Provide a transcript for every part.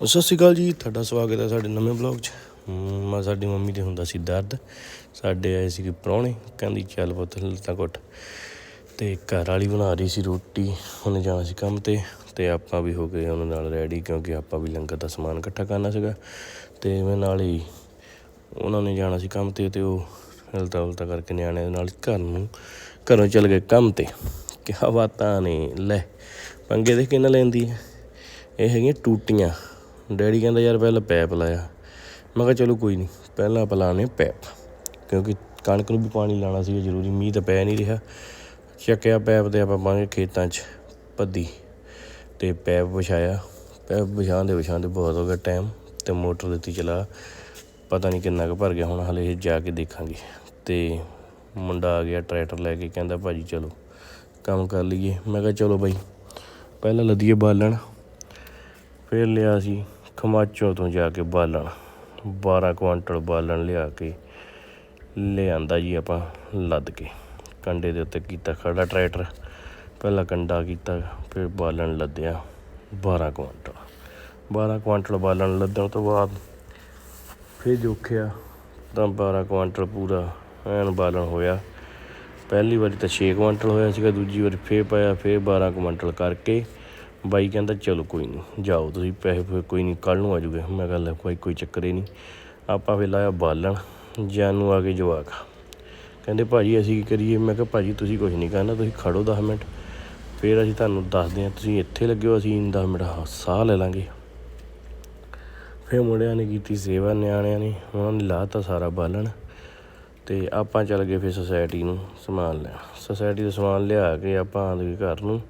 ਸਤਿ ਸ਼੍ਰੀ ਅਕਾਲ ਜੀ ਤੁਹਾਡਾ ਸਵਾਗਤ ਹੈ ਸਾਡੇ ਨਵੇਂ ਬਲੌਗ 'ਚ। ਹਮ, ਸਾਡੀ ਮੰਮੀ ਦੇ ਹੁੰਦਾ ਸੀ ਦਰਦ। ਸਾਡੇ ਆਏ ਸੀ ਪ੍ਰਾਹੁਣੇ ਕਹਿੰਦੀ ਚੱਲ ਪੁੱਤ ਲੱਤਾਂ ਘੁੱਟ। ਤੇ ਘਰ ਵਾਲੀ ਬਣਾ ਰਹੀ ਸੀ ਰੋਟੀ ਉਹਨੇ ਜਾਣਾ ਸੀ ਕੰਮ ਤੇ। ਤੇ ਆਪਾਂ ਵੀ ਹੋ ਗਏ ਉਹਨਾਂ ਨਾਲ ਰੈਡੀ ਕਿਉਂਕਿ ਆਪਾਂ ਵੀ ਲੰਗਰ ਦਾ ਸਮਾਨ ਇਕੱਠਾ ਕਰਨਾ ਸੀਗਾ। ਤੇ ਮੈਂ ਨਾਲ ਹੀ ਉਹਨਾਂ ਨੇ ਜਾਣਾ ਸੀ ਕੰਮ ਤੇ ਤੇ ਉਹ ਹਲਤਾ ਹਲਤਾ ਕਰਕੇ ਨਿਆਣੇ ਦੇ ਨਾਲ ਘਰ ਨੂੰ ਘਰੋਂ ਚੱਲ ਗਏ ਕੰਮ ਤੇ। ਕਿਹਾ ਬਾਤਾਂ ਨੇ ਲੈ ਪੰਗੇ ਦੇ ਕਿੰਨਾ ਲੈਂਦੀ ਹੈ? ਇਹ ਹੈਗੀਆਂ ਟੂਟੀਆਂ। ਡੈਡੀ ਕਹਿੰਦਾ, ਯਾਰ ਪਹਿਲਾਂ ਪੈਪ ਲਾਇਆ। ਮੈਂ ਕਿਹਾ, ਚਲੋ ਕੋਈ ਨਹੀਂ ਪਹਿਲਾਂ ਆਪਾਂ ਲਾਉਣੇ ਪੈਪ, ਕਿਉਂਕਿ ਕਣਕ ਨੂੰ ਵੀ ਪਾਣੀ ਲਾਉਣਾ ਸੀ ਜ਼ਰੂਰੀ, ਮੀਂਹ ਤਾਂ ਪੈ ਨਹੀਂ ਰਿਹਾ। ਚੱਕਿਆ ਪੈਪ ਤੇ ਆਪਾਂ ਪਾਵਾਂਗੇ ਖੇਤਾਂ 'ਚ ਪੱਦੀ ਤੇ ਪੈਪ ਵਿਛਾਇਆ। ਪੈਪ ਵਿਛਾਉਂਦੇ ਵਿਛਾਉਂਦੇ ਬਹੁਤ ਹੋ ਗਿਆ ਟਾਈਮ ਤੇ ਮੋਟਰ ਦਿੱਤੀ, ਚਲਾ, ਪਤਾ ਨਹੀਂ ਕਿੰਨਾ ਕੁ ਭਰ ਗਿਆ, ਹੁਣ ਹਲੇ ਇਹ ਜਾ ਕੇ ਦੇਖਾਂਗੇ। ਤੇ ਮੁੰਡਾ ਆ ਗਿਆ, ਟਰੈਕਟਰ ਲੈ ਕੇ ਕਹਿੰਦਾ, ਭਾਜੀ ਚਲੋ, ਕੰਮ ਕਰ ਲਈਏ। ਮੈਂ ਕਿਹਾ, ਚਲੋ ਬਾਈ, ਪਹਿਲਾਂ ਲੱਦੀਏ ਬਾਲਣ, ਫਿਰ ਲਿਆ ਸੀ ਖਮਾਚੋਂ ਤੋਂ ਜਾ ਕੇ ਬਾਲਣ 12 ਕੁਆਂਟਲ ਬਾਲਣ ਲਿਆ ਕੇ ਲਿਆਂਦਾ ਜੀ ਆਪਾਂ ਲੱਦ ਕੇ। ਕੰਡੇ ਦੇ ਉੱਤੇ ਕੀਤਾ ਖੜਾ ਟਰੈਕਟਰ, ਪਹਿਲਾਂ ਕੰਡਾ ਕੀਤਾ, ਫਿਰ ਬਾਲਣ ਲੱਦਿਆ 12 ਕੁਆਂਟਲ। 12 ਕੁਆਂਟਲ ਬਾਲਣ ਲੱਦਣ ਤੋਂ ਬਾਅਦ ਫਿਰ ਜੋਖਿਆ ਤਾਂ 12 ਕੁਆਂਟਲ ਪੂਰਾ ਐਨ ਬਾਲਣ ਹੋਇਆ। ਪਹਿਲੀ ਵਾਰੀ ਤਾਂ 6 ਕੁਆਂਟਲ ਹੋਇਆ ਸੀਗਾ, ਦੂਜੀ ਵਾਰੀ ਫੇਰ ਪਾਇਆ, ਫੇਰ 12 ਕੁਆਂਟਲ ਕਰਕੇ ਬਾਈ ਕਹਿੰਦਾ, ਚਲੋ ਕੋਈ ਨਹੀਂ ਜਾਓ ਤੁਸੀਂ, ਪੈਸੇ ਪੂਸੇ ਕੋਈ ਨਹੀਂ ਕੱਲ ਨੂੰ ਆ ਜੂਗੇ। ਮੈਂ ਕਿਹਾ, ਲੈ ਕੋਈ ਕੋਈ ਚੱਕਰ ਹੀ ਨਹੀਂ ਆਪਾਂ ਫਿਰ ਲਾਇਆ ਬਾਲਣ, ਜਾਨ ਨੂੰ ਆ ਕੇ ਜਵਾਕ। ਕਹਿੰਦੇ, ਭਾਜੀ, ਅਸੀਂ ਕੀ ਕਰੀਏ? ਮੈਂ ਕਿਹਾ, ਭਾਜੀ, ਤੁਸੀਂ ਕੁਝ ਨਹੀਂ ਕਰਨਾ, ਤੁਸੀਂ ਖੜੋ 10 ਮਿੰਟ। ਫਿਰ ਅਸੀਂ ਤੁਹਾਨੂੰ ਦੱਸਦੇ ਹਾਂ, ਤੁਸੀਂ ਇੱਥੇ ਲੱਗਿਓ, ਅਸੀਂ 10 ਮਿੰਟ ਸਾਹ ਲੈ ਲਾਂਗੇ। ਫਿਰ ਮੁੰਡਿਆਂ ਨੇ ਕੀਤੀ ਸੇਵਾ, ਨਿਆਣਿਆਂ ਨੇ, ਉਹਨਾਂ ਨੇ ਲਾਤਾ ਸਾਰਾ ਬਾਲਣ ਤੇ ਆਪਾਂ ਚੱਲ ਗਏ ਫਿਰ ਸੋਸਾਇਟੀ ਨੂੰ ਸਮਾਨ ਲੈਣ। ਸੋਸਾਇਟੀ ਦਾ ਸਮਾਨ ਲਿਆ ਕੇ ਆਪਾਂ ਆ ਘਰ ਨੂੰ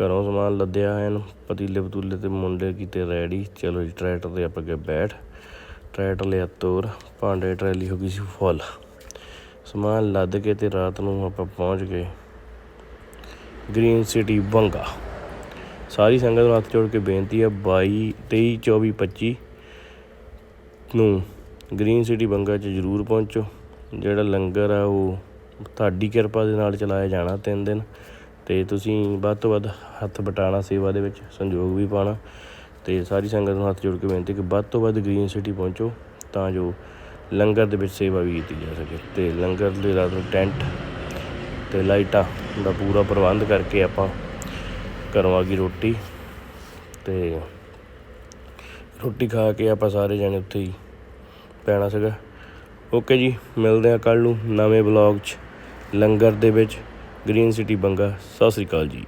ਘਰੋਂ ਸਮਾਨ ਲੱਦਿਆ ਐਨ ਪਤੀਲੇ ਪਤੂਲੇ ਤੇ ਮੁੰਡੇ ਕੀਤੇ ਰੈਡੀ। ਚਲੋ ਜੀ, ਟਰੈਕਟਰ ਤੇ ਆਪਾਂ ਅੱਗੇ ਬੈਠ। ਟਰੈਕਟਰ ਲਿਆ ਤੋਰ। ਭਾਂਡੇ ਟਰੈਲੀ ਹੋ ਗਈ ਸੀ ਫੁੱਲ। ਸਮਾਨ ਲੱਦ ਕੇ ਤੇ ਰਾਤ ਨੂੰ ਆਪਾਂ ਪਹੁੰਚ ਗਏ। Green city Banga. ਸਾਰੀ ਸੰਗਤ ਨੂੰ ਹੱਥ ਜੋੜ ਕੇ ਬੇਨਤੀ ਹੈ 22 23 24 25 ਨੂੰ ਗ੍ਰੀਨ ਸਿਟੀ ਬੰਗਾ 'ਚ ਜ਼ਰੂਰ ਪਹੁੰਚੋ। ਜਿਹੜਾ ਲੰਗਰ ਆ, ਉਹ ਤੁਹਾਡੀ ਕਿਰਪਾ ਦੇ ਨਾਲ ਚਲਾਇਆ ਜਾਣਾ ਤਿੰਨ ਦਿਨ। ਅਤੇ ਤੁਸੀਂ ਵੱਧ ਤੋਂ ਵੱਧ ਹੱਥ ਬਟਾਣਾ, ਸੇਵਾ ਦੇ ਵਿੱਚ ਸੰਯੋਗ ਵੀ ਪਾਉਣਾ ਅਤੇ ਸਾਰੀ ਸੰਗਤ ਨੂੰ ਹੱਥ ਜੋੜ ਕੇ ਬੇਨਤੀ ਕਿ ਵੱਧ ਤੋਂ ਵੱਧ ਗ੍ਰੀਨ ਸਿਟੀ ਪਹੁੰਚੋ ਤਾਂ ਜੋ ਲੰਗਰ ਦੇ ਵਿੱਚ ਸੇਵਾ ਵੀ ਕੀਤੀ ਜਾ ਸਕੇ ਅਤੇ ਲੰਗਰ ਦੇ ਰਾਤ ਨੂੰ ਟੈਂਟ ਅਤੇ ਲਾਈਟਾਂ ਦਾ ਪੂਰਾ ਪ੍ਰਬੰਧ ਕਰਕੇ ਆਪਾਂ ਘਰੋਂ ਰੋਟੀ ਅਤੇ ਰੋਟੀ ਖਾ ਕੇ ਆਪਾਂ ਸਾਰੇ ਜਾਣੇ ਉੱਥੇ ਹੀ ਪੈਣਾ ਸੀਗਾ। ਓਕੇ ਜੀ, ਮਿਲਦੇ ਆ ਕੱਲ ਨੂੰ ਨਵੇਂ ਬਲੌਗ 'ਚ ਲੰਗਰ ਦੇ ਵਿੱਚ। ਗ੍ਰੀਨ ਸਿਟੀ ਬੰਗਾ ਸਤਿ ਸ੍ਰੀ ਅਕਾਲ ਜੀ।